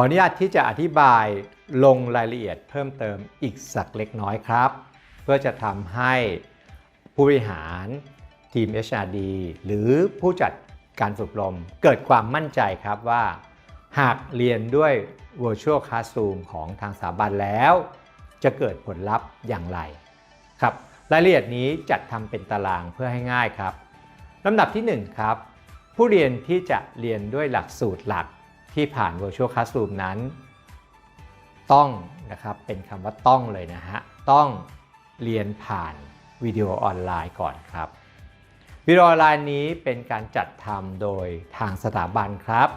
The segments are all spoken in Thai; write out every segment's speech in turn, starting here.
ออนุญาตที่จะอธิบายลงรายละเอียดเพิ่มเติมอีกสักเล็กน้อยครับ เพื่อจะทำให้ผู้บริหารทีม HRD หรือผู้จัดการฝึกอบรมเกิดความมั่นใจครับว่า หากเรียนด้วย Virtual Classroom ของทางสถาบันแล้ว จะเกิดผลลัพธ์อย่างไรครับรายละเอียดนี้จัดทำเป็นตารางเพื่อให้ง่ายครับลำดับที่ 1 ครับ ผู้เรียนที่จะเรียนด้วยหลักสูตรหลัก ที่ผ่าน Virtual Classroom นั้น ต้องนะครับเป็นคำว่าต้องเลยนะฮะ ต้องเรียนผ่านวิดีโอออนไลน์ก่อนครับ วิดีโอออนไลน์นี้เป็นการจัดทำโดยทางสถาบันครับ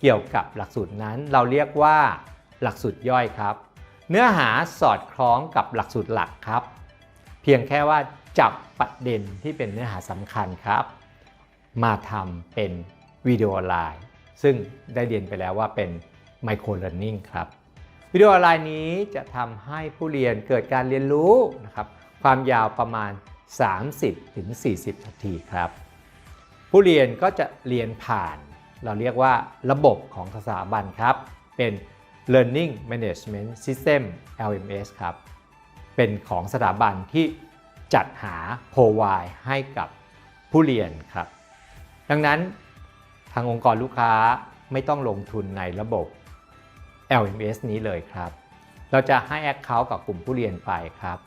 เกี่ยวกับหลักสูตรนั้นเราเรียกว่าหลักสูตรย่อยครับ เนื้อหาสอดคล้องกับหลักสูตรหลักครับ เพียงแค่ว่าจับประเด็นที่เป็นเนื้อหาสำคัญครับ มาทำเป็นวิดีโอออนไลน์ ซึ่งได้เรียนไปแล้วว่าเป็นไมโคร learning ครับ วิดีโอออนไลน์นี้จะทำให้ผู้เรียนเกิดการเรียนรู้นะครับความยาวประมาณ 30-40 นาทีครับ ผู้เรียนก็จะเรียนผ่าน เราเรียกว่าระบบของสถาบันครับ เป็น Learning Management System LMS ครับ เป็นของสถาบันที่จัดหา provide ให้กับผู้เรียนครับ ดังนั้น ทางองค์กรลูกค้าไม่ต้องลงทุนในระบบ LMS นี้เลยครับ เราจะให้ Account กับกลุ่มผู้เรียนไปครับ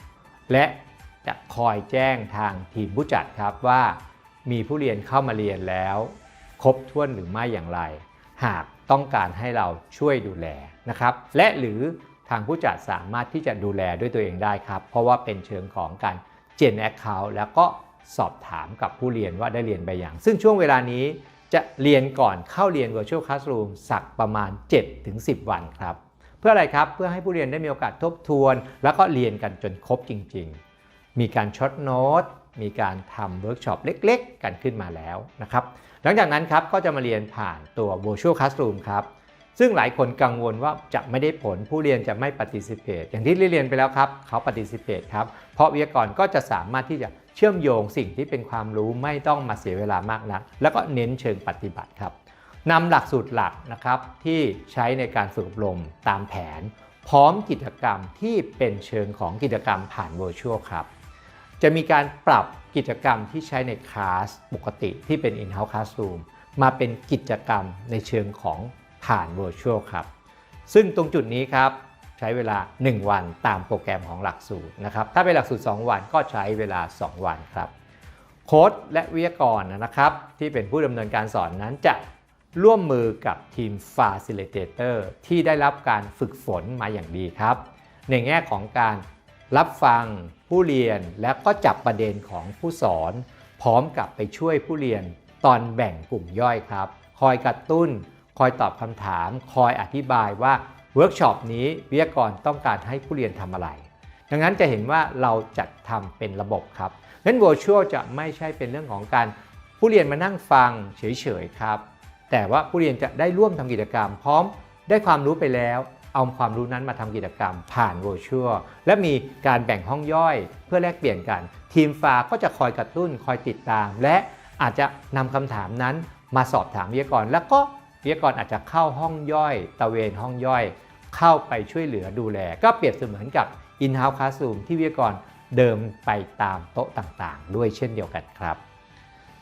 และจะคอยแจ้งทางทีมผู้จัดครับว่ามีผู้เรียนเข้ามาเรียนแล้ว ครบถ้วนหรือไม่อย่างไร หากต้องการให้เราช่วยดูแลนะครับ และหรือทางผู้จัดสามารถที่จะดูแลด้วยตัวเองได้ครับ เพราะว่าเป็นเชิงของการเจนแอคเคาท์แล้วก็สอบถามกับผู้เรียนว่าได้เรียนไปอย่าง ซึ่งช่วงเวลานี้ จะเรียนก่อนเข้าเรียน Virtual Classroom สักประมาณ 7-10 วันครับ เพื่ออะไรครับ เพื่อให้ผู้เรียนได้มีโอกาสทบทวน แล้วก็เรียนกันจนครบจริง ๆ มีการช็อตโน้ต มีการทำเวิร์กช็อปเล็ก ๆ กันขึ้นมาแล้วนะครับ หลังจากนั้นครับก็จะมาเรียนผ่านตัว Virtual Classroom ครับ ซึ่งหลายคนกังวลว่าจะไม่ได้ผลผู้เรียนจะไม่ participate อย่างที่เรียนไปแล้วครับ เขา participate ครับ เพราะวิทยากรก็จะสามารถที่จะเชื่อมโยงสิ่งที่เป็นความรู้ไม่ต้องมาเสียเวลามากนัก แล้วก็เน้นเชิงปฏิบัติครับนำหลักสูตรหลักนะครับที่ใช้ในการฝึกอบรมตามแผน พร้อมกิจกรรมที่เป็นเชิงของกิจกรรมผ่าน Virtual ครับจะมีการปรับกิจกรรมที่ใช้ในคลาสปกติที่เป็น in-house classroom มาเป็นกิจกรรมในเชิงของ ผ่าน Virtual ครับ ซึ่งตรงจุดนี้ครับใช้เวลา 1 วันตามโปรแกรมของหลักสูตรนะครับ ถ้าเป็นหลักสูตร 2 วันก็ใช้เวลา 2 วันครับ โค้ดและวิทยากรนะครับที่เป็นผู้ดำเนินการสอนนั้นจะร่วมมือกับทีม Facilitator ที่ได้รับการฝึกฝนมาอย่างดีครับ ในแง่ของการรับฟังผู้เรียนและก็จับประเด็นของผู้สอน พร้อมกับไปช่วยผู้เรียนตอนแบ่งกลุ่มย่อยครับ คอยกระตุ้น คอยตอบคำถาม คอยอธิบายว่าเวิร์กช็อปนี้วิทยากรต้องการให้ผู้เรียนทำอะไร ดังนั้นจะเห็นว่าเราจัดทำเป็นระบบครับนั้น Virtual จะไม่ใช่เป็นเรื่องของการผู้เรียนมานั่งฟังเฉยๆครับ แต่ว่าผู้เรียนจะได้ร่วมทำกิจกรรม พร้อมได้ความรู้ไปแล้ว เอาความรู้นั้นมาทำกิจกรรม ผ่าน Virtual และมีการแบ่งห้องย่อย เพื่อแลกเปลี่ยนกัน ทีมฟาก็จะคอยกระตุ้น คอยติดตาม และอาจจะนำคำถามนั้นมาสอบถามวิทยากร แล้วก็ วิทยากรอาจจะเข้าห้องย่อยตะเวนห้องย่อย เข้าไปช่วยเหลือดูแล ก็เปรียบเสมือนกับ in-house classroom ที่วิทยากรเดิมไปตามโต๊ะต่างๆ ด้วยเช่นเดียวกันครับ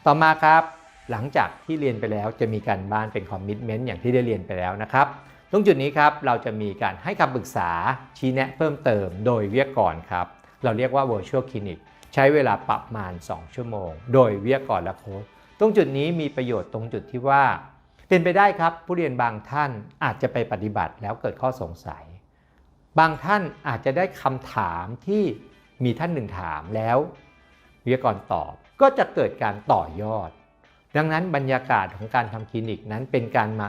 ต่อมาครับหลังจากที่เรียนไปแล้วจะมีการบ้านเป็นคอมมิชเมนต์อย่างที่ได้เรียนไปแล้วนะครับ ตรงจุดนี้ครับเราจะมีการให้คำปรึกษาชี้แนะเพิ่มเติมโดยวิทยากรครับ เราเรียกว่า virtual clinic ใช้เวลาประมาณ 2 ชั่วโมง โดยวิทยากรและโค้ชตรงจุดนี้มีประโยชน์ตรงจุดที่ว่า เป็นไปได้ครับผู้เรียนบางท่านอาจจะไปปฏิบัติแล้วเกิดข้อสงสัย บางท่านอาจจะได้คำถามที่มีท่านหนึ่งถามแล้ววิทยากรตอบก็จะเกิดการต่อยอด ดังนั้นบรรยากาศของการทำคลินิกนั้นเป็นการมา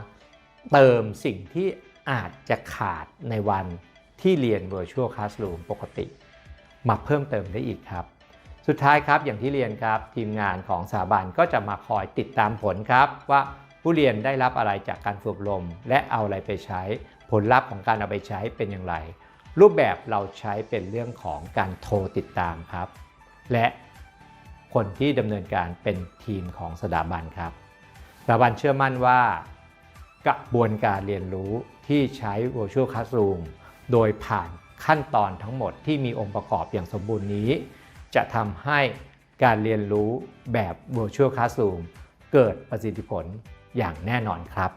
เติมสิ่งที่อาจจะขาดในวันที่เรียน Virtual Classroom ปกติ มาเพิ่มเติมได้อีกครับ สุดท้ายครับอย่างที่เรียนครับ ทีมงานของสถาบันก็จะมาคอยติดตามผลครับว่า ผู้เรียนได้รับอะไรจากการฝึกลม และเอาอะไรไปใช้ ผลลัพธ์ของการเอาไปใช้เป็นอย่างไร รูปแบบเราใช้เป็นเรื่องของการโทรติดตามครับ และคนที่ดำเนินการเป็นทีมของสถาบันครับสถาบันเชื่อมั่นว่า กระบวนการเรียนรู้ที่ใช้ Virtual Classroom โดยผ่านขั้นตอนทั้งหมดที่มีองค์ประกอบอย่างสมบูรณ์นี้ จะทำให้การเรียนรู้แบบ Virtual Classroom เกิดประสิทธิผล อย่างแน่นอนครับ